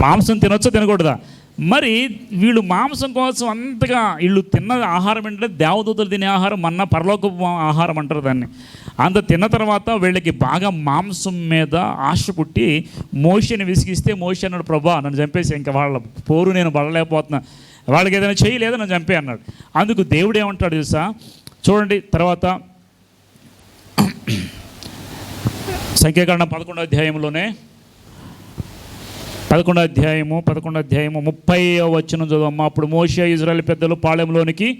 మాంసం తినొచ్చా తినకూడదా? మరి వీళ్ళు మాంసం కోసం అంతగా వీళ్ళు తిన్న ఆహారం ఏంటంటే దేవదూతలు తినే ఆహారం అన్న పరలోక ఆహారం అంటారు దాన్ని. అంత తిన్న తర్వాత వీళ్ళకి బాగా మాంసం మీద ఆశ పుట్టి మోషని విసిగిస్తే మోషి అన్నాడు ప్రభా నన్ను చంపేసి ఇంకా వాళ్ళ పోరు నేను పడలేకపోతున్నా. వాళ్ళకి ఏదైనా చేయలేదో? నన్ను చంపే అన్నాడు. అందుకు దేవుడు ఏమంటాడు తెలుసా? చూడండి తర్వాత సంఖ్యాకరణ పదకొండో అధ్యాయంలోనే పదకొండో అధ్యాయము పదకొండో అధ్యాయము ముప్పై వచ్చిన చదవమ్మ. అప్పుడు మోషే ఇజ్రాయల్ పెద్దలు పాళెంలోనికి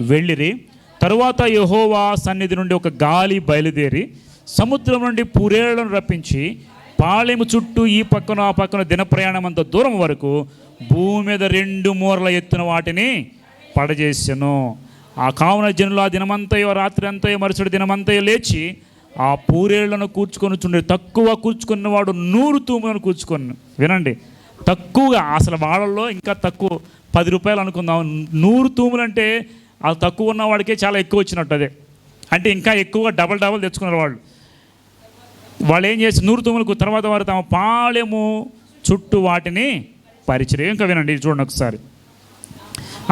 వెళ్ళిరి. తరువాత యహోవా సన్నిధి నుండి ఒక గాలి బయలుదేరి సముద్రం నుండి పురేళ్ళను రప్పించి పాళెము చుట్టూ ఈ పక్కన ఆ పక్కన దిన ప్రయాణం అంత దూరం వరకు భూమి మీద రెండు మూరల ఎత్తున వాటిని పడజేసెను. ఆ కావున జనులు ఆ దినమంతయో రాత్రి అంతయో మరుసటి దినమంతయో లేచి ఆ పూరేళ్ళను కూర్చుకొని చుండే తక్కువ కూర్చుకున్నవాడు నూరు తూములను కూర్చుకొని. వినండి. తక్కువగా అసలు వాళ్ళల్లో ఇంకా తక్కువ పది రూపాయలు అనుకుందాం. నూరు తూములు అంటే ఆ తక్కువ ఉన్న వాడికే చాలా ఎక్కువ వచ్చినట్టు అదే. అంటే ఇంకా ఎక్కువగా డబల్ డబల్ తెచ్చుకున్నారు వాళ్ళు. వాళ్ళు ఏం చేసి నూరు తూములకు తర్వాత వారు తమ పాలెము చుట్టూ వాటిని పరిచయం ఇంకా వినండి చూడండి ఒకసారి.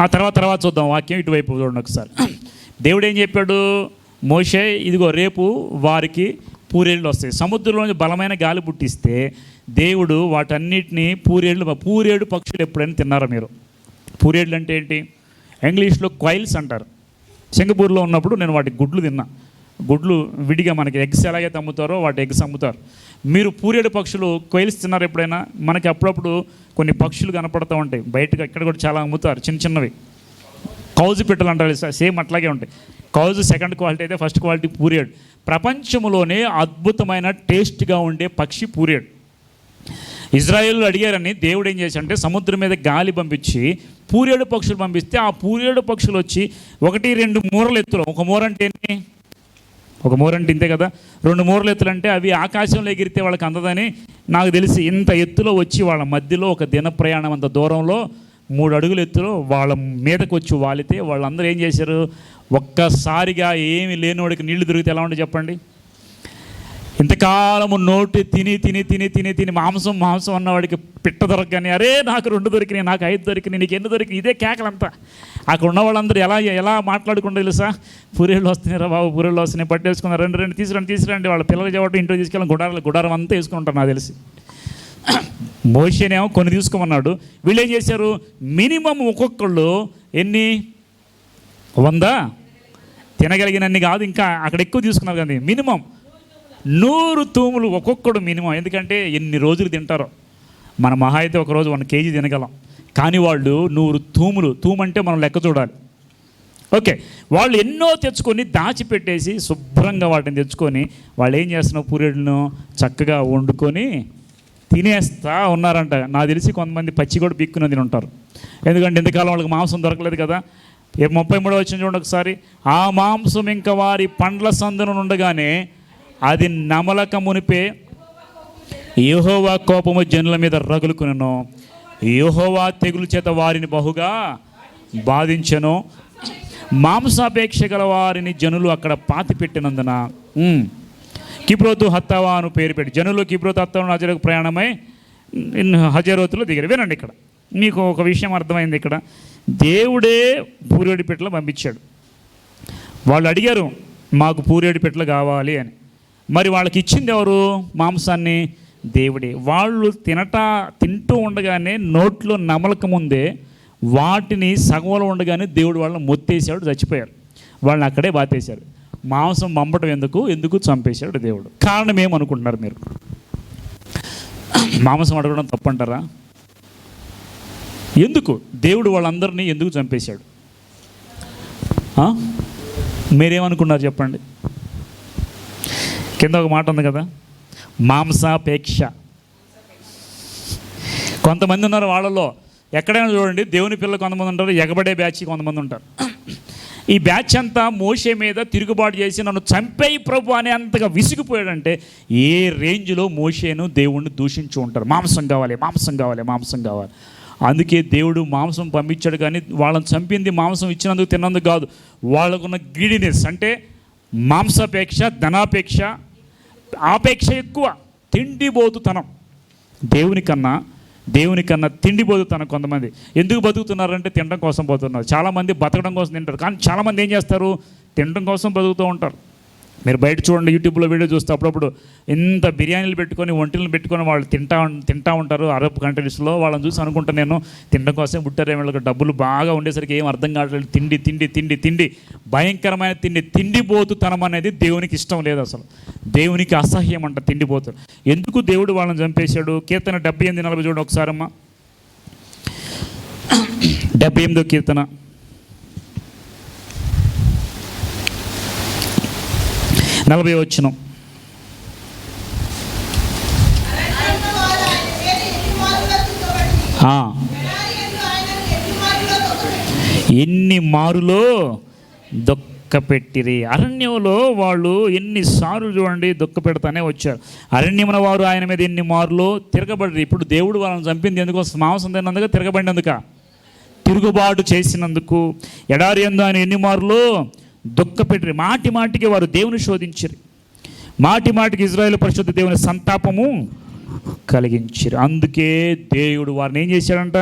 ఆ తర్వాత తర్వాత చూద్దాం వాక్యం ఇటువైపు చూడండి ఒకసారి. దేవుడు ఏం చెప్పాడు? మోషే ఇదిగో రేపు వారికి పూరేళ్ళు వస్తాయి. సముద్రంలోని బలమైన గాలి పుట్టిస్తే దేవుడు వాటన్నిటిని పూరేళ్ళు పూరేడు పక్షులు ఎప్పుడైనా తిన్నారా మీరు? పూరేళ్ళు అంటే ఏంటి? ఇంగ్లీష్లో క్వైల్స్ అంటారు. సింగపూర్లో ఉన్నప్పుడు నేను వాటి గుడ్లు తిన్నా. గుడ్లు విడిగా మనకి ఎగ్స్ ఎలాగైతే అమ్ముతారో వాటి ఎగ్స్ అమ్ముతారు. మీరు పూరేడు పక్షులు కొయిల్స్ తిన్నారు ఎప్పుడైనా? మనకి అప్పుడప్పుడు కొన్ని పక్షులు కనపడుతూ ఉంటాయి. బయటకు ఇక్కడ కూడా చాలా అమ్ముతారు చిన్న చిన్నవి. కౌజు పిట్టలు అంటారు సేమ్ అట్లాగే ఉంటాయి. కౌజు సెకండ్ క్వాలిటీ అయితే ఫస్ట్ క్వాలిటీ పూరేడు ప్రపంచంలోనే అద్భుతమైన టేస్ట్గా ఉండే పక్షి పూరేడు ఇజ్రాయేల్ అడిగారని దేవుడు ఏం చేశాడంటే సముద్రం మీద గాలి పంపించి పూరేడు పక్షులు పంపిస్తే ఆ పూరేడు పక్షులు వచ్చి ఒకటి రెండు మూరలు ఎత్తులు. ఒక మూర అంటే ఏంటి? ఒక మూర అంటే ఇంతే కదా? రెండు మూరలు ఎత్తులు అంటే అవి ఆకాశంలో ఎగిరితే వాళ్ళకి అందదని నాకు తెలిసి ఇంత ఎత్తులో వచ్చి వాళ్ళ మధ్యలో ఒక దిన ప్రయాణం అంత దూరంలో మూడు అడుగులు ఎత్తులో వాళ్ళ మీదకి వచ్చి వాలితే వాళ్ళందరూ ఏం చేశారు? ఒక్కసారిగా ఏమి లేనివాడికి నీళ్ళు దొరికితే ఎలా ఉంటే చెప్పండి? ఇంతకాలము నోటి తిని తిని తిని తిని తిని మాంసం మాంసం అన్నవాడికి పిట్ట దొరకని అరే నాకు రెండు దొరికినాయి నాకు ఐదు దొరికినాయి నీకు ఎన్ని దొరికినాయి? ఇదే కేకలంతా. అక్కడ ఉన్న వాళ్ళందరూ ఎలా ఎలా మాట్లాడుకుంటే తెలుసా? పూరేళ్ళు వస్తున్నారా బాబు పూరేళ్ళు వస్తున్నాయి పట్టేసుకున్నారు రెండు రెండు తీసుకురండి తీసుకురండి. వాళ్ళ పిల్లలు చెప్పడం ఇంట్లో తీసుకెళ్ళి గుడారాలు గుడారం అంతా వేసుకుంటారు నాకు తెలిసి. మోషేనేమో కొన్ని తీసుకోమన్నాడు. వీళ్ళు ఏం చేశారు? మినిమం ఒక్కొక్కళ్ళు ఎన్ని? వంద? తినగలిగినన్ని కాదు ఇంకా అక్కడ ఎక్కువ తీసుకున్నారు కానీ మినిమం. నూరు తూములు ఒక్కొక్కడు మినిమం. ఎందుకంటే ఎన్ని రోజులు తింటారో. మన మహా అయితే ఒక రోజు వన్ కేజీ తినగలం. కానీ వాళ్ళు నూరు తూములు తూమంటే మనం లెక్క చూడాలి. ఓకే వాళ్ళు ఎన్నో తెచ్చుకొని దాచిపెట్టేసి శుభ్రంగా వాటిని తెచ్చుకొని వాళ్ళు ఏం చేస్తున్నారు పూరేడును చక్కగా వండుకొని తినేస్తా ఉన్నారంట. నాకు తెలిసి కొంతమంది పచ్చి కూడా బిక్కున తిని ఉంటారు. ఎందుకంటే ఇంతకాలం వాళ్ళకి మాంసం దొరకలేదు కదా. ముప్పై మూడో వచ్చిన చూడండి ఒకసారి. ఆ మాంసం ఇంకా వారి పండ్ల సందున ఉండగానే అది నమలక మునిపే యహోవా కోపము జనుల మీద రగులుకునను. యెహోవా తెగులు చేత వారిని బహుగా బాధించను. మాంసాపేక్ష గల వారిని జనులు అక్కడ పాతి పెట్టినందున కిబ్రోతు హత్తావా అని పేరు పెట్టి జనులు కిబ్రోతు హత్తావా హజరకు ప్రయాణమై హజరోతులో దిగారు. వినండి ఇక్కడ. మీకు ఒక విషయం అర్థమైంది ఇక్కడ. దేవుడే పూరేడిపెట్టలో పంపించాడు. వాళ్ళు అడిగారు మాకు పూరేడిపెట్టలు కావాలి అని. మరి వాళ్ళకి ఇచ్చింది ఎవరు? మాంసాన్ని? దేవుడే. వాళ్ళు తినట తింటూ ఉండగానే నోట్లో నమలక ముందే వాటిని సగంలో ఉండగానే దేవుడు వాళ్ళని మొత్తేసాడు చచ్చిపోయారు. వాళ్ళని అక్కడే బాతేశారు. మాంసం మంపటం ఎందుకు? ఎందుకు చంపేశాడు దేవుడు? కారణం ఏమనుకుంటున్నారు మీరు? మాంసం అడగడం తప్పంటారా? ఎందుకు? దేవుడు వాళ్ళందరినీ ఎందుకు చంపేశాడు? మీరేమనుకున్నారు చెప్పండి. కింద ఒక మాట ఉంది కదా. మాంసాపేక్ష. కొంతమంది ఉన్నారు వాళ్ళలో. ఎక్కడైనా చూడండి దేవుని పిల్లలు కొంతమంది ఉంటారు ఎగబడే బ్యాచ్ కొంతమంది ఉంటారు. ఈ బ్యాచ్ అంతా మోసే మీద తిరుగుబాటు చేసి నన్ను చంపేయి ప్రభు అనే అంతగా విసిగిపోయాడంటే ఏ రేంజ్లో మోసేను దేవుణ్ణి దూషించి ఉంటారు? మాంసం కావాలి మాంసం కావాలి మాంసం కావాలి. అందుకే దేవుడు మాంసం పంపించాడు కానీ వాళ్ళని చంపింది మాంసం ఇచ్చినందుకు తిన్నందుకు కాదు. వాళ్ళకున్న గ్రీడినెస్ అంటే మాంసాపేక్ష ధనాపేక్ష ఆపేక్ష ఎక్కువ తిండిబోతుతనం. దేవుని కన్నా దేవుని కన్నా తిండి బతుకుతాను కొంతమంది. ఎందుకు బతుకుతున్నారంటే తినడం కోసం పోతున్నారు. చాలామంది బతకడం కోసం తింటారు. కానీ చాలామంది ఏం చేస్తారు? తినడం కోసం బతుకుతూ ఉంటారు. మీరు బయట చూడండి యూట్యూబ్లో వీడియో చూస్తే అప్పుడప్పుడు ఎంత బిర్యానీలు పెట్టుకొని వంటలను పెట్టుకొని వాళ్ళు తింటా తింటా ఉంటారు అరబ్ కంట్రీస్లో వాళ్ళని చూసి అనుకుంటా నేను తినడం కోసం పుట్టారు వీళ్ళకి డబ్బులు బాగా ఉండేసరికి ఏం అర్థం కావట్లేదు. తిండి తిండి తిండి తిండి భయంకరమైన తిండి తిండిపోతుతనం అనేది దేవునికి ఇష్టం లేదు అసలు. దేవునికి అసహ్యం అంట తిండిపోతు. ఎందుకు దేవుడు వాళ్ళని చంపేశాడు? కీర్తన డెబ్బై ఎనిమిది నలభై చూడండి ఒకసారమ్మా. డెబ్బై ఎనిమిదో కీర్తన. నలభై వచ్చిన. ఎన్ని మారులో దొక్క పెట్టిరి అరణ్యంలో వాళ్ళు ఎన్నిసార్లు చూడండి దొక్క పెడతానే వచ్చారు. అరణ్యమున వారు ఆయన మీద ఎన్ని మారులో తిరగబడి ఇప్పుడు దేవుడు వాళ్ళని చంపింది ఎందుకు మాంసం తిన్నందుక తిరగబడినందుక? తిరుగుబాటు చేసినందుకు. ఎడారి ఎందు ఆయన ఎన్ని మారులో దుఃఖ పెట్టిరి మాటి మాటికి వారు దేవుని శోధించిరి. మాటి మాటికి ఇజ్రాయేల్ పరిశుద్ధ దేవుని సంతాపము కలిగించిరు. అందుకే దేవుడు వారిని ఏం చేశాడంట?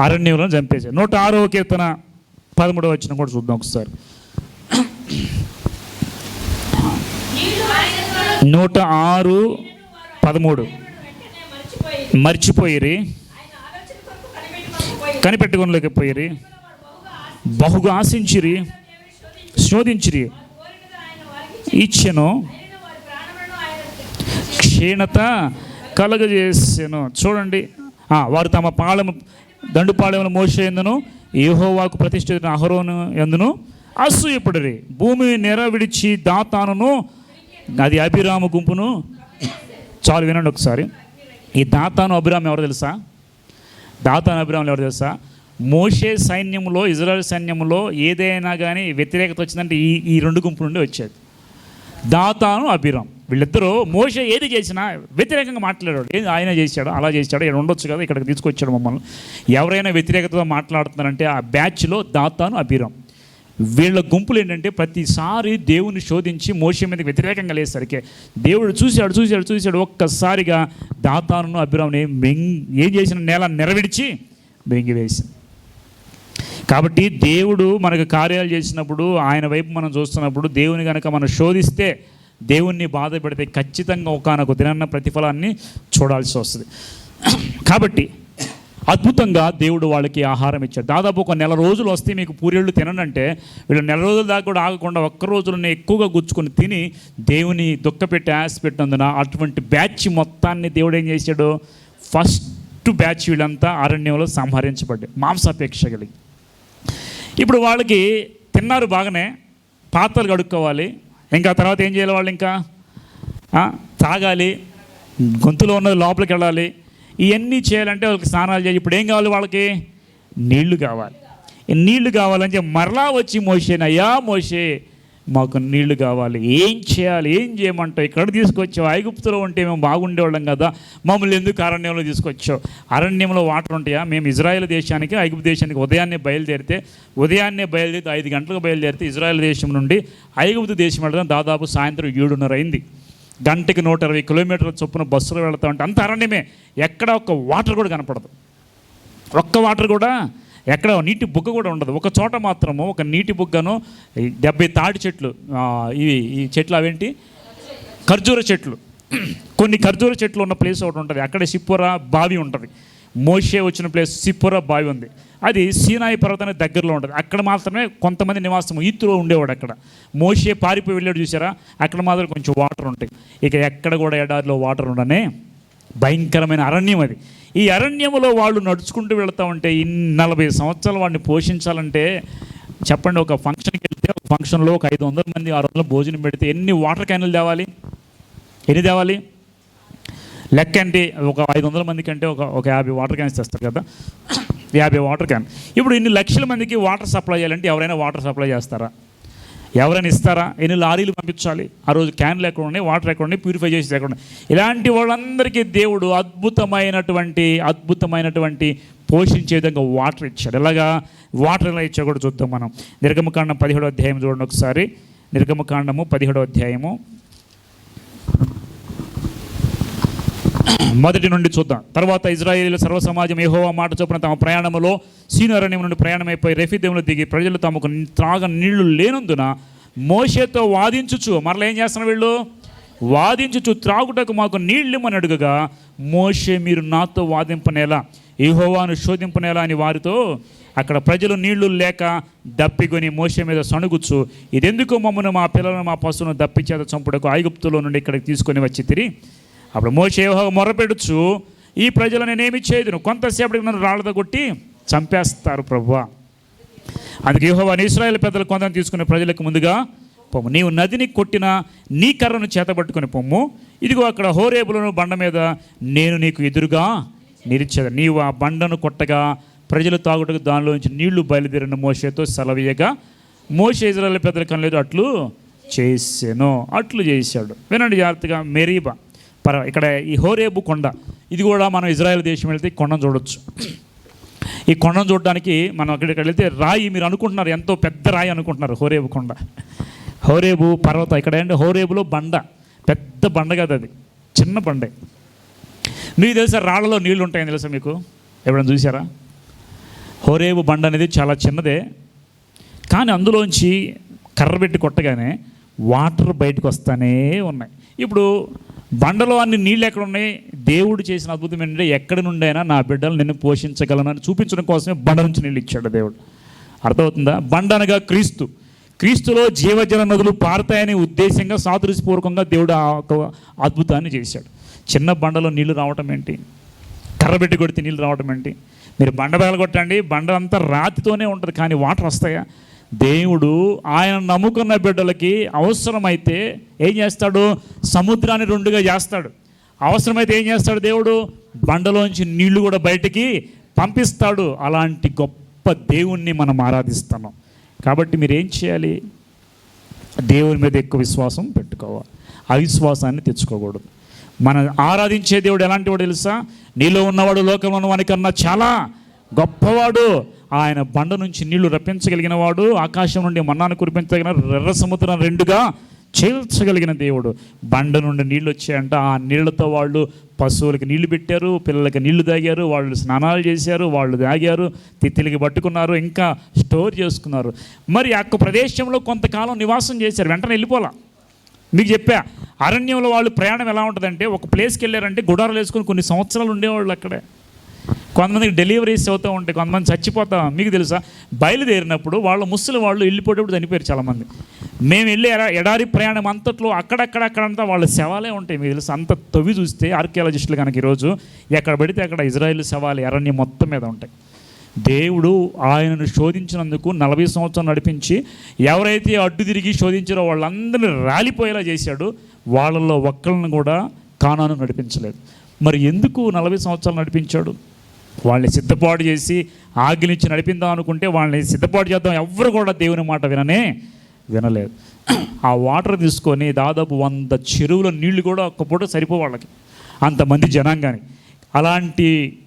అరణ్యంలో చంపేశాడు. నూట ఆరో కీర్తన పదమూడవ వచ్చిన కూడా చూద్దాం ఒకసారి. నూట ఆరు పదమూడు. మర్చిపోయిరి. కనిపెట్టుకోలేకపోయిరి బహుగా ఆశించిరి. శోధించిరి ఇచ్చెను. క్షీణత కలగజేసాను. చూడండి. వారు తమ పాలము దండుపాళెమును మోసేందును ఏహోవాకు ప్రతిష్ఠిత అహరోను ఎందును అసూయపడిరి. భూమి నెర విడిచి దాతానును అది అభిరామ గుంపును. చాలు వినండి ఒకసారి. ఈ దాతాను అభిరామ్ ఎవరు తెలుసా? దాతాను అభిరాములు ఎవరు తెలుసా? మోషే సైన్యంలో ఇజ్రాయెల్ సైన్యంలో ఏదైనా కానీ వ్యతిరేకత వచ్చిందంటే ఈ ఈ రెండు గుంపుల నుండి వచ్చేది. దాతాను అభిరామ్ వీళ్ళిద్దరూ మోష ఏది చేసినా వ్యతిరేకంగా మాట్లాడాడు. ఏది ఆయన చేశాడు అలా చేశాడు ఇక్కడ ఉండొచ్చు కదా ఇక్కడికి తీసుకొచ్చాడు మమ్మల్ని. ఎవరైనా వ్యతిరేకతతో మాట్లాడుతున్నారంటే ఆ బ్యాచ్లో దాతాను అభిరామ్ వీళ్ళ గుంపులు ఏంటంటే ప్రతిసారి దేవుని శోధించి మోషే మీదకి వ్యతిరేకంగా లేసరికి. దేవుడు చూశాడు చూశాడు చూశాడు ఒక్కసారిగా దాతాను అభిరామ్ని మెంగ్ ఏం చేసిన నేల నెరవిడిచి బెంగివేసింది కాబట్టి దేవుడు మనకు కార్యాలు చేసినప్పుడు ఆయన వైపు మనం చూస్తున్నప్పుడు దేవుని కనుక మనం శోధిస్తే దేవుణ్ణి బాధ పెడితే ఖచ్చితంగా ఒకనొక తినన్న ప్రతిఫలాన్ని చూడాల్సి వస్తుంది. కాబట్టి అద్భుతంగా దేవుడు వాళ్ళకి ఆహారం ఇచ్చాడు. దాదాపు ఒక నెల రోజులు వస్తే మీకు పూరేళ్ళు తిననంటే వీళ్ళు నెల రోజుల దాకా కూడా ఆగకుండా ఒక్క రోజులనే ఎక్కువగా గుచ్చుకొని తిని దేవుని దుఃఖపెట్టి ఆశ పెట్టినందున అటువంటి బ్యాచ్ మొత్తాన్ని దేవుడు ఏం చేశాడు? ఫస్ట్ బ్యాచ్ వీళ్ళంతా అరణ్యంలో సంహరించబడ్డాయి మాంసాపేక్ష కలిగి. ఇప్పుడు వాళ్ళకి తిన్నారు బాగానే పాత్రలు కడుక్కోవాలి. ఇంకా తర్వాత ఏం చేయాలి వాళ్ళు ఇంకా? తాగాలి గొంతులో ఉన్నది లోపలికి వెళ్ళాలి. ఇవన్నీ చేయాలంటే వాళ్ళకి స్నానాలు చేయాలి. ఇప్పుడు ఏం కావాలి వాళ్ళకి? నీళ్ళు కావాలి. నీళ్ళు కావాలని కావాలంటే మరలా వచ్చి మోసేనయ్యా మోసే మాకు నీళ్ళు కావాలి. ఏం చేయాలి? ఏం చేయమంటావు? ఇక్కడ తీసుకొచ్చావు? ఐగుప్తులో ఉంటే మేము బాగుండేవాళ్ళం కదా. మమ్మల్ని ఎందుకు అరణ్యంలో తీసుకొచ్చావు? అరణ్యంలో వాటర్ ఉంటాయా? మేము ఇజ్రాయెల్ దేశానికి ఐగుప్తు దేశానికి ఉదయాన్నే బయలుదేరితే ఉదయాన్నే బయలుదేరితే ఐదు గంటలకు బయలుదేరితే ఇజ్రాయెల్ దేశం నుండి ఐగుప్తు దేశం వెళ్ళడం దాదాపు సాయంత్రం ఏడున్నర అయింది. గంటకి నూట ఇరవై కిలోమీటర్ల చొప్పున బస్సులో వెళ్తా ఉంటే అంత అరణ్యమే. ఎక్కడ ఒక్క వాటర్ కూడా కనపడదు. ఒక్క వాటర్ కూడా ఎక్కడ నీటి బుగ్గ కూడా ఉండదు. ఒక చోట మాత్రము ఒక నీటి బుగ్గను ఈ డెబ్బై తాడి చెట్లు ఇవి ఈ చెట్లు అవేంటి? ఖర్జూర చెట్లు. కొన్ని ఖర్జూర చెట్లు ఉన్న ప్లేస్ ఒకటి ఉంటుంది. అక్కడ సిప్పుర బావి ఉంటుంది. మోషే వచ్చిన ప్లేస్ సిప్పుర బావి ఉంది. అది సీనాయి పర్వతానికి దగ్గరలో ఉంటుంది. అక్కడ మాత్రమే కొంతమంది నివాసం ఈతులో ఉండేవాడు అక్కడ. మోషే పారిపోయి వెళ్ళాడు చూసారా అక్కడ మాత్రం కొంచెం వాటర్ ఉంటాయి. ఇక ఎక్కడ కూడా ఎడారిలో వాటర్ ఉండనే భయంకరమైన అరణ్యం అది. ఈ అరణ్యంలో వాళ్ళు నడుచుకుంటూ వెళ్తా ఉంటే ఈ నలభై సంవత్సరాలు వాడిని పోషించాలంటే చెప్పండి ఒక ఫంక్షన్కి వెళ్తే ఒక ఫంక్షన్లో ఒక ఐదు వందల మంది ఆరు వందల భోజనం పెడితే ఎన్ని వాటర్ క్యాన్లు తేవాలి? ఎన్ని తేవాలి? లెక్క అంటే ఒక ఐదు వందల మందికి అంటే ఒక ఒక యాభై వాటర్ క్యాన్స్ తెస్తారు కదా. యాభై వాటర్ క్యాన్ ఇప్పుడు ఇన్ని లక్షల మందికి వాటర్ సప్లై చేయాలంటే ఎవరైనా వాటర్ సప్లై చేస్తారా? ఎవరైనా ఇస్తారా? ఎన్ని లారీలు పంపించాలి? ఆ రోజు క్యాన్లు ఎక్కడ ఉన్నాయి వాటర్ ఎక్కడ ఉన్నాయి ప్యూరిఫై చేసి ఎక్కడ ఉన్నాయి. ఇలాంటి వాళ్ళందరికీ దేవుడు అద్భుతమైనటువంటి అద్భుతమైనటువంటి పోషించే విధంగా వాటర్ ఇచ్చాడు. ఎలాగా? వాటర్ ఎలా ఇచ్చా కూడా చూద్దాం మనం. నిర్గమకాండం పదిహేడో అధ్యాయం చూడండి ఒకసారి. నిర్గమకాండము పదిహేడో అధ్యాయము. మొదటి నుండి చూద్దాం. తర్వాత ఇజ్రాయేల్ సర్వ సమాజం ఏహోవా మాట చొప్పున తమ ప్రయాణములో సీనరణ్యం నుండి ప్రయాణమైపోయి రెఫిదేములు దిగి ప్రజలు తమకు త్రాగ నీళ్ళు లేనందున మోషేతో వాదించుచు మరలా ఏం చేస్తున్నారు వీళ్ళు? వాదించుచు త్రాగుటకు మాకు నీళ్ళు అని అడుగగా మోషే మీరు నాతో వాదింపనేలా ఏహోవాను శోధింపనేలా అని వారితో అక్కడ ప్రజలు నీళ్ళు లేక దప్పికొని మోషే మీద సణుగుచ్చు ఇదెందుకు మమ్మను మా పిల్లలను మా పశువును దప్పిచేత చంపుటకు ఐగుప్తులో నుండి ఇక్కడికి తీసుకొని వచ్చి తిరిగి అప్పుడు మోషే మొరపెడుచు ఈ ప్రజలు నేనేమి చేయదును? కొంతసేపటికి నన్ను రాళ్ళతో కొట్టి చంపేస్తారు ప్రభు అందుకే యెహోవా ఇస్రాయేల్ పెద్దలు కొందరు తీసుకునే ప్రజలకు ముందుగా పొమ్ము నీవు నదిని కొట్టిన నీ కర్రను చేతబట్టుకుని పొమ్ము ఇదిగో అక్కడ హోరేబులను బండ మీద నేను నీకు ఎదురుగా నిలిచేది. నీవు ఆ బండను కొట్టగా ప్రజలు తాగుటకు దానిలోంచి నీళ్ళు బయలుదేరిన మోషేతో సెలవీయగా మోషే ఇజ్రాయల్ పెద్దలు కనలేదు అట్లు చేసాను. అట్లు చేశాడు. వినండి జాగ్రత్తగా మెరీబా. పర ఇక్కడ ఈ హోరేబు కొండ ఇది కూడా మనం ఇజ్రాయెల్ దేశం వెళ్తే ఈ కొండను చూడొచ్చు. ఈ కొండను చూడడానికి మనం అక్కడికి వెళ్తే రాయి మీరు అనుకుంటున్నారు ఎంతో పెద్ద రాయి అనుకుంటున్నారు హోరేబు కొండ. హోరేబు పర్వతం ఇక్కడ ఏంటంటే హోరేబులో బండ పెద్ద బండ కదా అది చిన్న బండే. మీకు తెలుసా రాళ్ళలో నీళ్ళు ఉంటాయని తెలుసా మీకు? ఎప్పుడైనా చూసారా హోరేబు బండ అనేది చాలా చిన్నదే కానీ అందులోంచి కర్ర పెట్టి కొట్టగానే వాటర్ బయటకు వస్తానే ఉన్నాయి. ఇప్పుడు బండలో అన్ని నీళ్ళు ఎక్కడ ఉన్నాయి? దేవుడు చేసిన అద్భుతం ఏంటంటే ఎక్కడి నుండైనా నా బిడ్డలు నిన్ను పోషించగలనని చూపించడం కోసమే బండ నుంచి నీళ్ళు ఇచ్చాడు దేవుడు. అర్థమవుతుందా? బండ అనగా క్రీస్తు. క్రీస్తులో జీవజల నదులు పారుతాయనే ఉద్దేశంగా సాదృశ్యపూర్వకంగా దేవుడు ఆ ఒక అద్భుతాన్ని చేశాడు. చిన్న బండలో నీళ్ళు రావటం ఏంటి? కర్ర పెట్టి కొడితే నీళ్ళు రావటం ఏంటి? మీరు బండ బయలు కొట్టండి బండ అంతా రాతితోనే ఉంటుంది కానీ వాటర్ వస్తాయా? దేవుడు ఆయన నమ్ముకున్న బిడ్డలకి అవసరమైతే ఏం చేస్తాడు? సముద్రాన్ని రెండుగా చేస్తాడు. అవసరమైతే ఏం చేస్తాడు దేవుడు? బండలోంచి నీళ్ళు కూడా బయటికి పంపిస్తాడు. అలాంటి గొప్ప దేవుణ్ణి మనం ఆరాధిస్తున్నాం కాబట్టి మీరు ఏం చేయాలి? దేవుని మీద ఎక్కువ విశ్వాసం పెట్టుకోవాలి. అవిశ్వాసాన్ని తెచ్చుకోకూడదు. మనం ఆరాధించే దేవుడు ఎలాంటి వాడు తెలుసా? నీలో ఉన్నవాడు లోకంలో ఉన్నవానికన్నా చాలా గొప్పవాడు. ఆయన బండ నుంచి నీళ్ళు రప్పించగలిగిన వాడు ఆకాశం నుండి మన్నాను కురిపించగలిగిన ఎర్ర సముద్రం రెండుగా చేల్చగలిగిన దేవుడు. బండ నుండి నీళ్ళు వచ్చాయంట. ఆ నీళ్ళతో వాళ్ళు పశువులకి నీళ్ళు పెట్టారు పిల్లలకి నీళ్ళు తాగారు వాళ్ళు స్నానాలు చేశారు వాళ్ళు తాగారు తిత్తిలికి పట్టుకున్నారు ఇంకా స్టోర్ చేసుకున్నారు. మరి ఆ ప్రదేశంలో కొంతకాలం నివాసం చేశారు. వెంటనే వెళ్ళిపోలా. మీకు చెప్పా అరణ్యంలో వాళ్ళు ప్రయాణం ఎలా ఉంటుందంటే ఒక ప్లేస్కి వెళ్ళారంటే గుడారాలు వేసుకుని కొన్ని సంవత్సరాలు ఉండేవాళ్ళు అక్కడే. కొంతమందికి డెలివరీస్ అవుతూ ఉంటాయి కొంతమంది చచ్చిపోతా మీకు తెలుసా? బయలుదేరినప్పుడు వాళ్ళ ముసలి వాళ్ళు వెళ్ళిపోయేటప్పుడు చనిపోయారు చాలామంది. మేము వెళ్ళి ఎడారి ప్రయాణం అంతట్లో అక్కడక్కడక్కడంతా వాళ్ళ శవాలే ఉంటాయి మీకు తెలుసు? అంత తవ్వి చూస్తే ఆర్కియాలజిస్టులు కనుక ఈరోజు ఎక్కడ పడితే అక్కడ ఇజ్రాయిల్ శవాలు అరణ్యం మొత్తం మీద ఉంటాయి. దేవుడు ఆయనను శోధించినందుకు నలభై సంవత్సరం నడిపించి ఎవరైతే అడ్డు తిరిగి శోధించారో వాళ్ళందరినీ రాలిపోయేలా చేశాడు వాళ్ళల్లో ఒక్కళ్ళని కూడా కానాను నడిపించలేదు. మరి ఎందుకు నలభై సంవత్సరాలు నడిపించాడు? వాళ్ళని సిద్ధపాటు చేసి ఆజ్ఞలించి నడిపిందాం అనుకుంటే వాళ్ళని సిద్ధపాటు చేద్దాం. ఎవ్వరు కూడా దేవుని మాట విననే వినలేదు. ఆ వాటర్ తీసుకొని దాదాపు వంద చెరువుల నీళ్ళు కూడా ఒక్క పూట సరిపో వాళ్ళకి. అంతమంది జనాంగాన్ని అలాంటి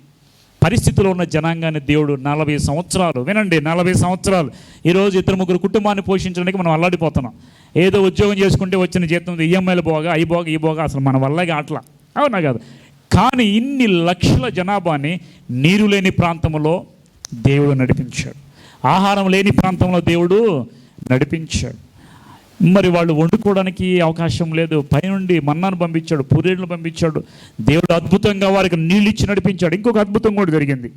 పరిస్థితిలో ఉన్న జనాంగాన్ని దేవుడు నలభై సంవత్సరాలు వినండి నలభై సంవత్సరాలు. ఈరోజు ఇద్దరు ముగ్గురు కుటుంబాన్ని పోషించడానికి మనం అల్లాడిపోతున్నాం. ఏదో ఉద్యోగం చేసుకుంటే వచ్చిన జీతం ఈఎంఐలు పోగా ఈ పోగా ఈ పోగా. అసలు మన వల్లగా అట్లా అవునా కాదు? కానీ ఇన్ని లక్షల జనాభాని నీరు లేని ప్రాంతంలో దేవుడు నడిపించాడు. ఆహారం లేని ప్రాంతంలో దేవుడు నడిపించాడు. మరి వాళ్ళు వండుకోవడానికి అవకాశం లేదు. పైనుండి మన్నాను పంపించాడు పూరేళ్ళు పంపించాడు. దేవుడు అద్భుతంగా వారికి నీళ్ళు ఇచ్చి నడిపించాడు. ఇంకొక అద్భుతం కూడా జరిగింది.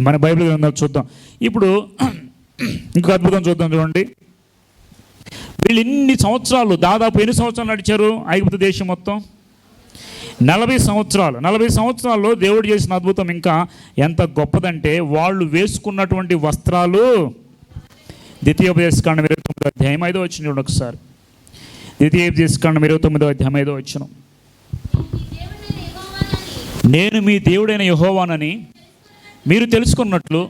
మన బైబిల్ గ్రంథాలు చూద్దాం. ఇప్పుడు ఇంకొక అద్భుతం చూద్దాం చూడండి. వీళ్ళు ఇన్ని సంవత్సరాలు దాదాపు ఎన్ని సంవత్సరాలు నడిచారు ఐగుప్త దేశం మొత్తం? నలభై సంవత్సరాలు నలభై సంవత్సరాల్లో దేవుడు చేసిన అద్భుతం ఇంకా ఎంత గొప్పదంటే వాళ్ళు వేసుకున్నటువంటి వస్త్రాలు. ద్వితీయోపదేశకాండం ఇరవై తొమ్మిదో అధ్యాయం ఐదో వచ్చిన చూడండి ఒకసారి. ద్వితీయోపదేశకాండం ఇరవై తొమ్మిదో అధ్యాయం ఐదో వచ్చిన. నేను మీ దేవుడైన యహోవానని మీరు తెలుసుకున్నట్లు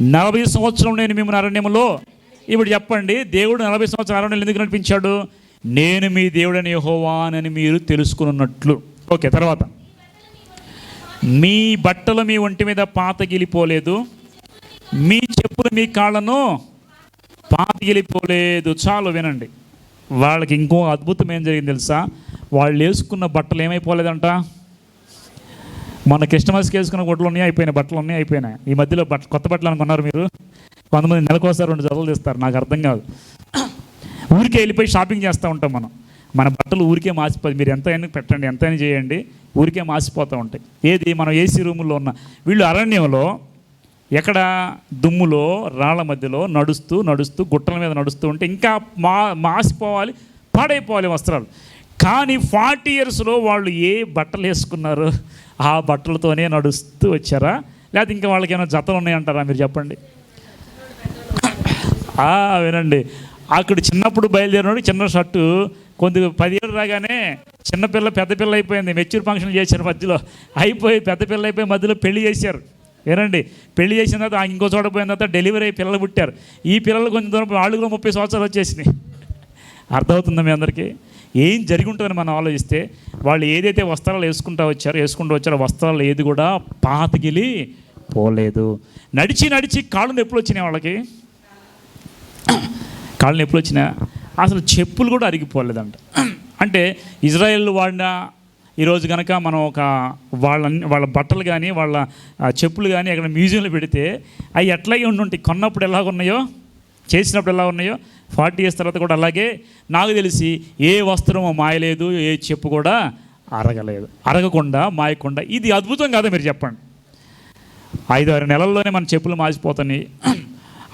నలభై సంవత్సరం నేను మిమ్మల్ని అరణ్యంలో ఇప్పుడు చెప్పండి దేవుడు నలభై సంవత్సరం అరణ్యంలో ఎందుకు నడిపించాడు? నేను మీ దేవుడని యహోవానని మీరు తెలుసుకున్నట్లు. ఓకే తర్వాత. మీ బట్టలు మీ ఒంటి మీద పాతగిలిపోలేదు మీ చెప్పులు మీ కాళ్ళను పాతగిలిపోలేదు చాలు వినండి. వాళ్ళకి ఇంకో అద్భుతం ఏం జరిగింది తెలుసా? వాళ్ళు వేసుకున్న బట్టలు ఏమైపోలేదంట? మొన్న క్రిస్టమస్కి వేసుకున్న గుడ్లు ఉన్నాయి అయిపోయినాయి బట్టలు ఉన్నాయి అయిపోయినాయి. ఈ మధ్యలో బట్ట కొత్త బట్టలు అనుకున్నారు మీరు? కొంతమంది నెలకోసారి రెండు జతలు తీస్తారు నాకు అర్థం కాదు. ఊరికే వెళ్ళిపోయి షాపింగ్ చేస్తూ ఉంటాం మనం. మన బట్టలు ఊరికే మాసిపోయి మీరు ఎంత అయినా పెట్టండి ఎంత అయినా చేయండి ఊరికే మాసిపోతూ ఉంటాయి. ఏది? మనం ఏసీ రూముల్లో ఉన్న వీళ్ళు అరణ్యంలో ఎక్కడ దుమ్ములో రాళ్ళ మధ్యలో నడుస్తూ నడుస్తూ గుట్టల మీద నడుస్తూ ఉంటే ఇంకా మా మాసిపోవాలి పాడైపోవాలి వస్త్రాలు. కానీ ఫార్టీ ఇయర్స్లో వాళ్ళు ఏ బట్టలు వేసుకున్నారు ఆ బట్టలతోనే నడుస్తూ వచ్చారా? లేకపోతే ఇంకా వాళ్ళకి ఏమైనా జతలు ఉన్నాయంటారా? మీరు చెప్పండి. వినండి. అక్కడ చిన్నప్పుడు బయలుదేరినాడు చిన్న షర్టు. కొద్ది పదిహేడు రాగానే చిన్నపిల్ల పెద్ద పిల్ల అయిపోయింది. మెచ్యూర్ ఫంక్షన్ చేశారు మధ్యలో. అయిపోయి పెద్ద పిల్ల అయిపోయి మధ్యలో పెళ్ళి చేశారు. ఏనండి పెళ్ళి చేసిన తర్వాత ఇంకో చోట పోయిన తర్వాత డెలివరీ అయ్యి పిల్లలు పుట్టారు. ఈ పిల్లలు కొంచెం దూరం వాళ్ళు ముప్పై సంవత్సరాలు వచ్చేసినాయి. అర్థమవుతుందా మీ అందరికీ? ఏం జరిగి ఉంటుందని మనం ఆలోచిస్తే వాళ్ళు ఏదైతే వస్త్రాలు వేసుకుంటా వచ్చారో వేసుకుంటూ వచ్చారో వస్త్రాలు ఏది కూడా పాతగిలి పోలేదు. నడిచి నడిచి కాళ్ళు నొప్పులు వచ్చినాయి వాళ్ళకి. కాళ్ళు నొప్పులు వచ్చినా అసలు చెప్పులు కూడా అరిగిపోలేదంట. అంటే ఇజ్రాయెల్ వాడిన ఈరోజు కనుక మనం ఒక వాళ్ళ వాళ్ళ బట్టలు కానీ వాళ్ళ చెప్పులు కానీ అక్కడ మ్యూజియంలో పెడితే అవి ఎట్లాగే ఉండుంటాయి. కొన్నప్పుడు ఎలాగ ఉన్నాయో చేసినప్పుడు ఎలా ఉన్నాయో ఫార్టీ ఇయర్స్ తర్వాత కూడా అలాగే నాకు తెలిసి ఏ వస్త్రము మాయలేదు ఏ చెప్పు కూడా అరగలేదు. అరగకుండా మాయకుండా. ఇది అద్భుతం కాదా మీరు చెప్పండి? ఐదు ఆరు నెలల్లోనే మన చెప్పులు మాసిపోతున్నాయి.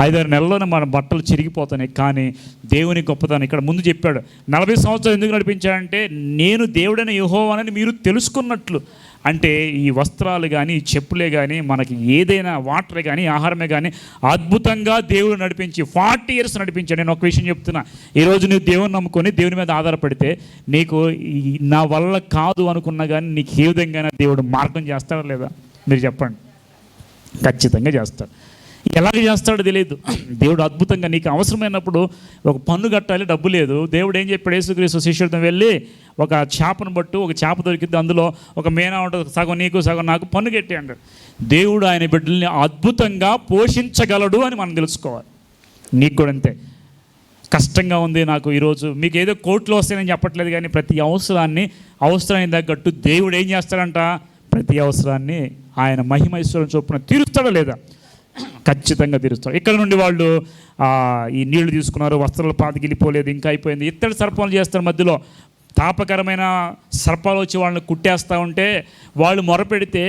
ఐదారు నెలల్లోనే మన బట్టలు చిరిగిపోతున్నాయి. కానీ దేవుని గొప్పతనం ఇక్కడ ముందు చెప్పాడు. నలభై సంవత్సరాలు ఎందుకు నడిపించాడంటే నేను దేవుడైన యెహోవానని మీరు తెలుసుకున్నట్లు. అంటే ఈ వస్త్రాలు కానీ చెప్పులే కానీ మనకి ఏదైనా వాటరే కానీ ఆహారమే కానీ అద్భుతంగా దేవుడు నడిపించి ఫార్టీ ఇయర్స్ నడిపించాడు. నేను ఒక విషయం చెప్తున్నా. ఈరోజు నువ్వు దేవుని నమ్ముకొని దేవుని మీద ఆధారపడితే నీకు నా వల్ల కాదు అనుకున్నా కానీ నీకు ఏ విధంగా దేవుడు మార్గం చేస్తాడా లేదా? మీరు చెప్పండి. ఖచ్చితంగా చేస్తాడు. ఎలాగ చేస్తాడో తెలియదు. దేవుడు అద్భుతంగా నీకు అవసరమైనప్పుడు ఒక పన్ను కట్టాలి డబ్బు లేదు. దేవుడు ఏం చెప్పాడు? యేసుక్రీస్తు శిష్యుడితో వెళ్ళి ఒక చేపను బట్టు ఒక చేప దొరికింది అందులో ఒక మేనా ఉంటుంది సగం నీకు సగం నాకు పన్ను కట్టి అంటాడు. దేవుడు ఆయన బిడ్డల్ని అద్భుతంగా పోషించగలడు అని మనం తెలుసుకోవాలి. నీకు కూడా అంతే. కష్టంగా ఉంది నాకు ఈరోజు. మీకు ఏదో కోట్లు వస్తాయని చెప్పట్లేదు కానీ ప్రతి అవసరాన్ని అవసరానికి తగ్గట్టు దేవుడు ఏం చేస్తాడంట? ప్రతి అవసరాన్ని ఆయన మహిమైశ్వరం చొప్పున తీరుస్తాడా లేదా? ఖచ్చితంగా తీరుస్తారు ఇక్కడ నుండి వాళ్ళు ఈ నీళ్ళు తీసుకున్నారు వస్త్రాలు పాతికిలిపోలేదు ఇంకా అయిపోయింది. ఇత్తడి సర్పాలు చేస్తారు మధ్యలో. తాపకరమైన సర్పాలు వచ్చి వాళ్ళని కుట్టేస్తూ ఉంటే వాళ్ళు మొరపెడితే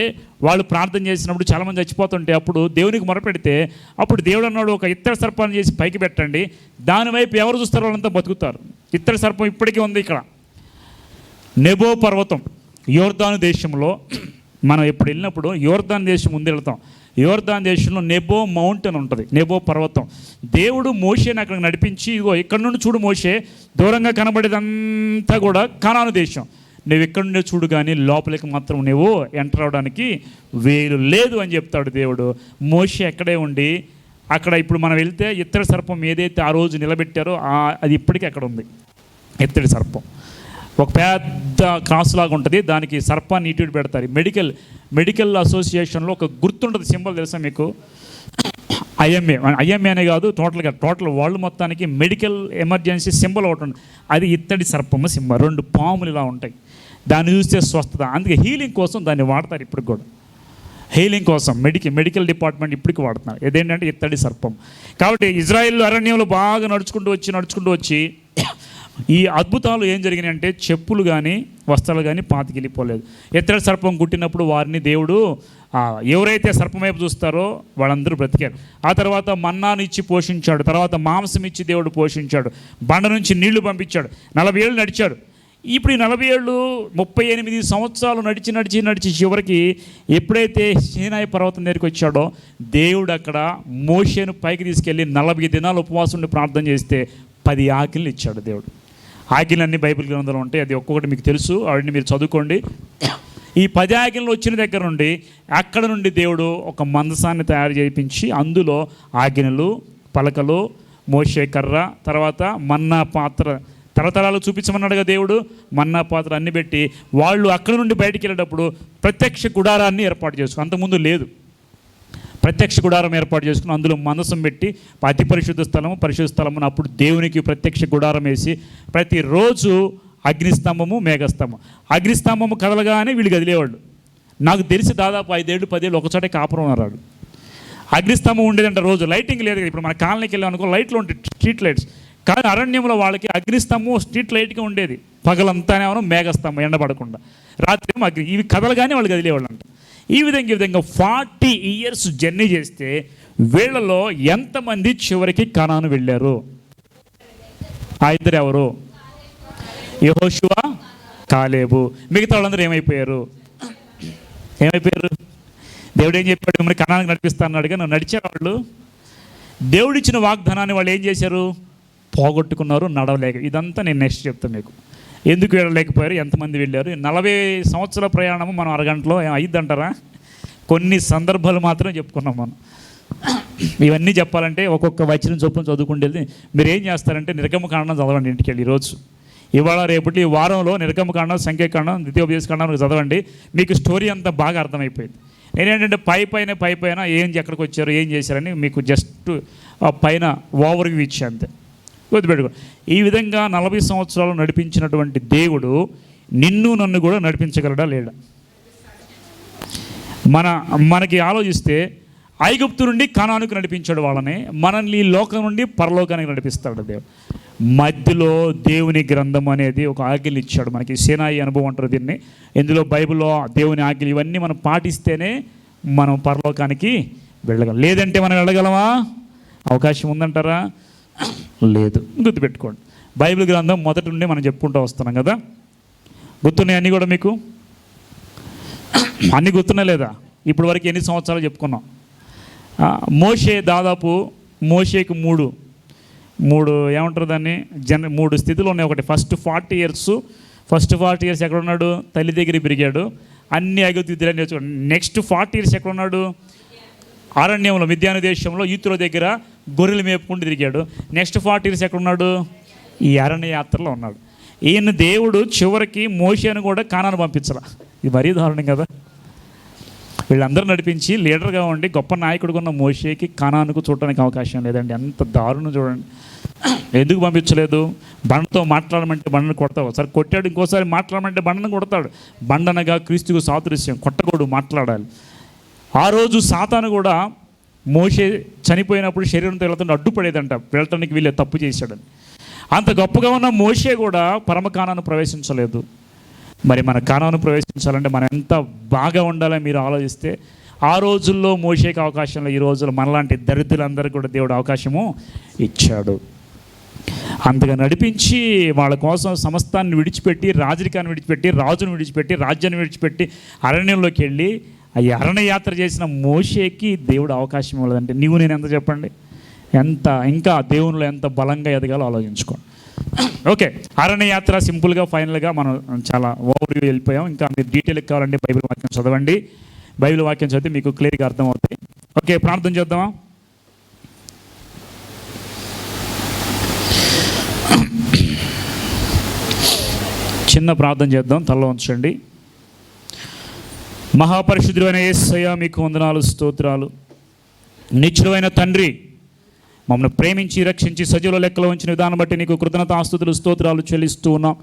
వాళ్ళు ప్రార్థన చేసినప్పుడు చాలామంది చచ్చిపోతుంటే అప్పుడు దేవునికి మొరపెడితే అప్పుడు దేవుడు అన్నాడు ఒక ఇత్తడి సర్పాన్ని చేసి పైకి పెట్టండి. దానివైపు ఎవరు చూస్తారో వాళ్ళంతా బతుకుతారు. ఇత్తడి సర్పం ఇప్పటికీ ఉంది ఇక్కడ. నెబో పర్వతం యోర్దాను దేశంలో మనం ఎప్పుడు వెళ్ళినప్పుడు యోర్దాన్ దేశం ముందు వెళ్తాం. యువర్ధాన్ దేశంలో నెబో మౌంటైన్ ఉంటుంది నెబో పర్వతం. దేవుడు మోషేని అక్కడికి నడిపించి ఇగో ఇక్కడ నుండి చూడు మోషే దూరంగా కనబడేదంతా కూడా కనాను దేశం. నువ్వు ఇక్కడ నుండి చూడు కానీ లోపలికి మాత్రం నువ్వు ఎంటర్ అవడానికి వేలు లేదు అని చెప్తాడు దేవుడు. మోషే ఎక్కడే ఉండి అక్కడ ఇప్పుడు మనం వెళ్తే ఇత్తడి సర్పం ఏదైతే ఆ రోజు నిలబెట్టారో అది ఇప్పటికీ అక్కడ ఉంది. ఎత్తడి సర్పం. ఒక పెద్ద క్రాస్ లాగా ఉంటుంది. దానికి సర్పాన్ని ఇటు ఇటు పెడతారు. మెడికల్ మెడికల్ అసోసియేషన్లో ఒక గుర్తుంటుంది సింబల్ తెలుసా మీకు? ఐఎంఏ. ఐఎంఏ అనే కాదు టోటల్గా టోటల్ వరల్డ్ మొత్తానికి మెడికల్ ఎమర్జెన్సీ సింబల్ ఒకటి అది ఇత్తడి సర్పము సింబల్. రెండు పాములు ఇలా ఉంటాయి. దాన్ని చూస్తే స్వస్థత. అందుకే హీలింగ్ కోసం దాన్ని వాడతారు ఇప్పుడు కూడా. హీలింగ్ కోసం మెడికల్ మెడికల్ డిపార్ట్మెంట్ ఇప్పటికి వాడుతున్నారు. ఏదేంటంటే ఇత్తడి సర్పం. కాబట్టి ఇజ్రాయిల్ అరణ్యంలో బాగా నడుచుకుంటూ వచ్చి నడుచుకుంటూ వచ్చి ఈ అద్భుతాలు ఏం జరిగినాయి అంటే చెప్పులు కానీ వస్త్రాలు కానీ పాతికెళ్ళిపోలేదు. ఇత్తడి సర్పం కుట్టినప్పుడు వారిని దేవుడు ఎవరైతే సర్పం వైపు చూస్తారో వాళ్ళందరూ బ్రతికారు. ఆ తర్వాత మన్నాను ఇచ్చి పోషించాడు తర్వాత మాంసం ఇచ్చి దేవుడు పోషించాడు బండ నుంచి నీళ్ళు పంపించాడు నలభై ఏళ్ళు నడిచాడు. ఇప్పుడు ఈ నలభై ఏళ్ళు ముప్పై ఎనిమిది సంవత్సరాలు నడిచి నడిచి నడిచి చివరికి ఎప్పుడైతే సీనాయి పర్వతం దగ్గరికి వచ్చాడో దేవుడు అక్కడ మోషేను పైకి తీసుకెళ్ళి నలభై దినాలు ఉపవాసం ఉండి ప్రార్థన చేస్తే పది ఆకిళ్ళు ఇచ్చాడు దేవుడు. ఆజ్ఞలన్నీ బైబిల్ గ్రంథంలో ఉంటాయి. అది ఒక్కొక్కటి మీకు తెలుసు. వాటిని మీరు చదువుకోండి. ఈ పది ఆజ్ఞలు వచ్చిన దగ్గర నుండి అక్కడ నుండి దేవుడు ఒక మందసాన్ని తయారు చేయించి అందులో ఆజ్ఞలు పలకలు మోషే కర్ర తర్వాత మన్నా పాత్ర తరతరాలు చూపించమన్నాడుగా దేవుడు. మన్నా పాత్ర అన్ని పెట్టి వాళ్ళు అక్కడ నుండి బయటికి వెళ్ళేటప్పుడు ప్రత్యక్ష గుడారాన్ని ఏర్పాటు చేసుకు. అంతకుముందు లేదు. ప్రత్యక్ష గుడారం ఏర్పాటు చేసుకుని అందులో మనసం పెట్టి అతి పరిశుద్ధ స్థలము పరిశుద్ధ స్థలము అప్పుడు దేవునికి ప్రత్యక్ష గుడారం వేసి ప్రతిరోజు అగ్నిస్తంభము మేఘస్తంభం. అగ్నిస్తంభము కదలగానే వీళ్ళు కదిలేవాళ్ళు. నాకు తెలిసి దాదాపు ఐదేళ్ళు పదేళ్ళు ఒకచోటే కాపురం ఉన్నారు అగ్నిస్తంభం ఉండేదంట రోజు. లైటింగ్ లేదు ఇప్పుడు. మన కాలనీకి వెళ్ళాం అనుకో లైట్లు ఉంటాయి స్ట్రీట్ లైట్స్. కానీ అరణ్యంలో వాళ్ళకి అగ్నిస్తంభం స్ట్రీట్ లైట్గా ఉండేది. పగలంతానేమో మేఘస్తంభం ఎండబడకుండా రాత్రి అగ్ని. ఇవి కదలగానే వాళ్ళు కదిలేవాళ్ళు అంట ఈ విధంగా ఈ విధంగా ఫార్టీ ఇయర్స్ జర్నీ చేస్తే వీళ్ళలో ఎంతమంది చివరికి కణాను వెళ్ళారు? ఆ ఇద్దరు ఎవరు? యహోశివ కాలేబు. మిగతా వాళ్ళందరూ ఏమైపోయారు? ఏమైపోయారు? దేవుడు ఏం చెప్పాడు? మిమ్మల్ని కణానికి నడిపిస్తా నువ్వు నడిచారు వాళ్ళు. దేవుడిచ్చిన వాగ్దానాన్ని వాళ్ళు ఏం చేశారు? పోగొట్టుకున్నారు నడవలేక. ఇదంతా నేను నెక్స్ట్ చెప్తాను మీకు. ఎందుకు వెళ్ళలేకపోయారు? ఎంతమంది వెళ్ళారు? నలభై సంవత్సరాల ప్రయాణము మనం అరగంటలో అయిద్దంటారా? కొన్ని సందర్భాలు మాత్రం చెప్పుకున్నాం మనం. ఇవన్నీ చెప్పాలంటే ఒక్కొక్క వచనం చొప్పున చదువుకుండేది. మీరు ఏం చేస్తారంటే నిర్గమకాండం చదవండి ఇంటికి వెళ్ళి ఈరోజు. ఇవాళ రేపటి ఈ వారంలో నిర్గమకాండం సంఖ్యాకాండం ద్వితీయోపదేశకాండం చదవండి. మీకు స్టోరీ అంతా బాగా అర్థమైపోయింది. నేనేంటంటే పై పైన పై పైన ఏం ఎక్కడికి వచ్చారు ఏం చేశారని మీకు జస్ట్ ఆ పైన ఓవర్ వ్యూ ఇచ్చే అంతే. గుర్తుపెట్టుకో ఈ విధంగా నలభై సంవత్సరాలు నడిపించినటువంటి దేవుడు నిన్ను నన్ను కూడా నడిపించగలడా లేడా? మన మనకి ఆలోచిస్తే ఐగుప్తు నుండి కణానికి నడిపించాడు వాళ్ళని మనల్ని ఈ లోకం నుండి పరలోకానికి నడిపిస్తాడు దేవుడు. మధ్యలో దేవుని గ్రంథం అనేది ఒక ఆజ్ఞలు ఇచ్చాడు మనకి. సేనాయి అనుభవం అంటారు దీన్ని. ఇందులో బైబిల్లో దేవుని ఆజ్ఞలు ఇవన్నీ మనం పాటిస్తేనే మనం పరలోకానికి వెళ్ళగలం. లేదంటే మనం వెళ్ళగలమా? అవకాశం ఉందంటారా? లేదు. గుర్తుపెట్టుకోండి. బైబిల్ గ్రంథం మొదటి నుండి మనం చెప్పుకుంటూ వస్తున్నాం కదా? గుర్తున్నాయి అన్నీ కూడా మీకు? అన్నీ గుర్తున్నా లేదా? ఇప్పటి వరకు ఎన్ని సంవత్సరాలు చెప్పుకున్నాం? మోషే దాదాపు మోషేకి మూడు. మూడు ఏమంటారు దాన్ని? జన మూడు స్థితులు ఉన్నాయి. ఒకటి first forty years first forty years ఎక్కడ ఉన్నాడు తల్లి దగ్గర పెరిగాడు. అన్ని అగతి విద్యలు నేర్చుకున్నాడు. నెక్స్ట్ ఫార్టీ ఇయర్స్ ఎక్కడ ఉన్నాడు అరణ్యంలో మిద్యాన దేశంలో యూతుల దగ్గర గొర్రెలు మేపుకుంటూ తిరిగాడు. నెక్స్ట్ ఫార్టీ ఇయర్స్ ఎక్కడ ఉన్నాడు ఈ అరణ్య యాత్రలో ఉన్నాడు. ఈయన దేవుడు చివరికి మోషను కూడా కానాను పంపించరా ఇది మరీ దారుణం కదా. వీళ్ళందరూ నడిపించి లీడర్గా ఉండి గొప్ప నాయకుడుగా ఉన్న మోషేకి కానానుకు చూడడానికి అవకాశం లేదండి. ఎంత దారుణం చూడండి. ఎందుకు పంపించలేదు? బండతో మాట్లాడమంటే బండను కొడతావు? ఒకసారి కొట్టాడు ఇంకోసారి మాట్లాడమంటే బండను కొడతాడు. బండనగా క్రీస్తుకు సాదృశ్యం కొట్టకూడదు మాట్లాడాలి. ఆ రోజు సాతాను కూడా మోషే చనిపోయినప్పుడు శరీరంతో వెళ్తుంటే అడ్డుపడేదంట. వెళ్ళటానికి వీళ్ళే తప్పు చేశాడని. అంత గొప్పగా ఉన్న మోషే కూడా పరమకాణాన్ని ప్రవేశించలేదు. మరి మన కానాను ప్రవేశించాలంటే మనం ఎంత బాగా ఉండాలని మీరు ఆలోచిస్తే ఆ రోజుల్లో మోసేకి అవకాశంలో ఈ రోజుల్లో మనలాంటి దరిద్రులందరికీ కూడా దేవుడు అవకాశము ఇచ్చాడు. అంతగా నడిపించి వాళ్ళ కోసం సమస్తాన్ని విడిచిపెట్టి రాజరికాన్ని విడిచిపెట్టి రాజును విడిచిపెట్టి రాజ్యాన్ని విడిచిపెట్టి అరణ్యంలోకి వెళ్ళి ఆ అరణ్య యాత్ర చేసిన మోషేకి దేవుడు అవకాశం ఇవ్వలేదంటే నీవు నేను ఎంత చెప్పండి? ఎంత ఇంకా దేవునిలో ఎంత బలంగా ఎదగాలో ఆలోచించుకోండి. ఓకే అరణ్య యాత్ర సింపుల్గా ఫైనల్గా మనం చాలా ఓవర్ వెళ్ళిపోయాం. ఇంకా మీరు డీటెయిల్ కావాలంటే బైబిల్ వాక్యం చదవండి. బైబిల్ వాక్యం చదివితే మీకు క్లియర్గా అర్థమవుతాయి. ఓకే ప్రార్థన చేద్దామా? చిన్న ప్రార్థన చేద్దాం తల్ల ఉంచండి. మహాపరిశుద్ధుడైన ఏసయ్య మీకు వందనాలు స్తోత్రాలు. నిత్యుడైన తండ్రి మమ్మల్ని ప్రేమించి రక్షించి సజీవుల లెక్కలో ఉంచిన విధానం బట్టి నీకు కృతజ్ఞత ఆస్తుతులు స్తోత్రాలు చెల్లిస్తూ ఉన్నాం.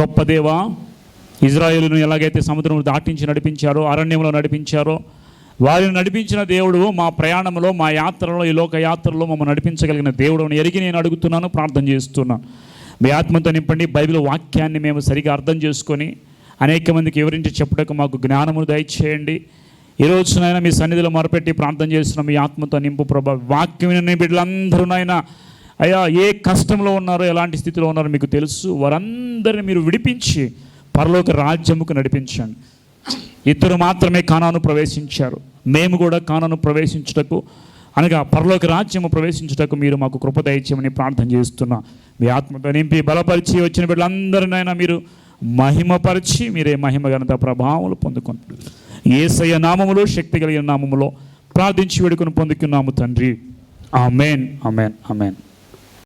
గొప్ప దేవా ఇజ్రాయేలును ఎలాగైతే సముద్రంలో దాటించి నడిపించారో అరణ్యంలో నడిపించారో వారిని నడిపించిన దేవుడు మా ప్రయాణంలో మా యాత్రలో ఈ లోక యాత్రలో మమ్మల్ని నడిపించగలిగిన దేవుడు అని ఎరిగి నేను అడుగుతున్నాను ప్రార్థన చేస్తున్నాను. మీ ఆత్మతో నింపండి బైబిల్ వాక్యాన్ని మేము సరిగా అర్థం చేసుకొని అనేక మందికి వివరించి చెప్పుటకు మాకు జ్ఞానము దయచేయండి. ఈ రోజునైనా మీ సన్నిధిలో మొరపెట్టి ప్రార్థన చేస్తున్న మీ ఆత్మతో నింపు ప్రభా వాక్యం బిడ్డలందరూనైనా అయ్యా ఏ కష్టంలో ఉన్నారో ఎలాంటి స్థితిలో ఉన్నారో మీకు తెలుసు. వారందరిని మీరు విడిపించి పరలోక రాజ్యముకు నడిపించండి. ఇద్దరు మాత్రమే కానాను ప్రవేశించారు. మేము కూడా కానాను ప్రవేశించుటకు అనగా పరలోక రాజ్యము ప్రవేశించుటకు మీరు మాకు కృప దయచేయమని ప్రార్థన చేస్తున్నా. మీ ఆత్మతో నింపి బలపరిచి వచ్చిన బిడ్డలందరినైనా మీరు మహిమపరిచి మీరే మహిమ ఘనత ప్రభావములు పొందుకుంటారు ఏసయ్య నామములో శక్తి కలిగిన నామములో ప్రార్థించి వేడుకొని పొందుకున్నాము తండ్రి. ఆమెన్. Amen amen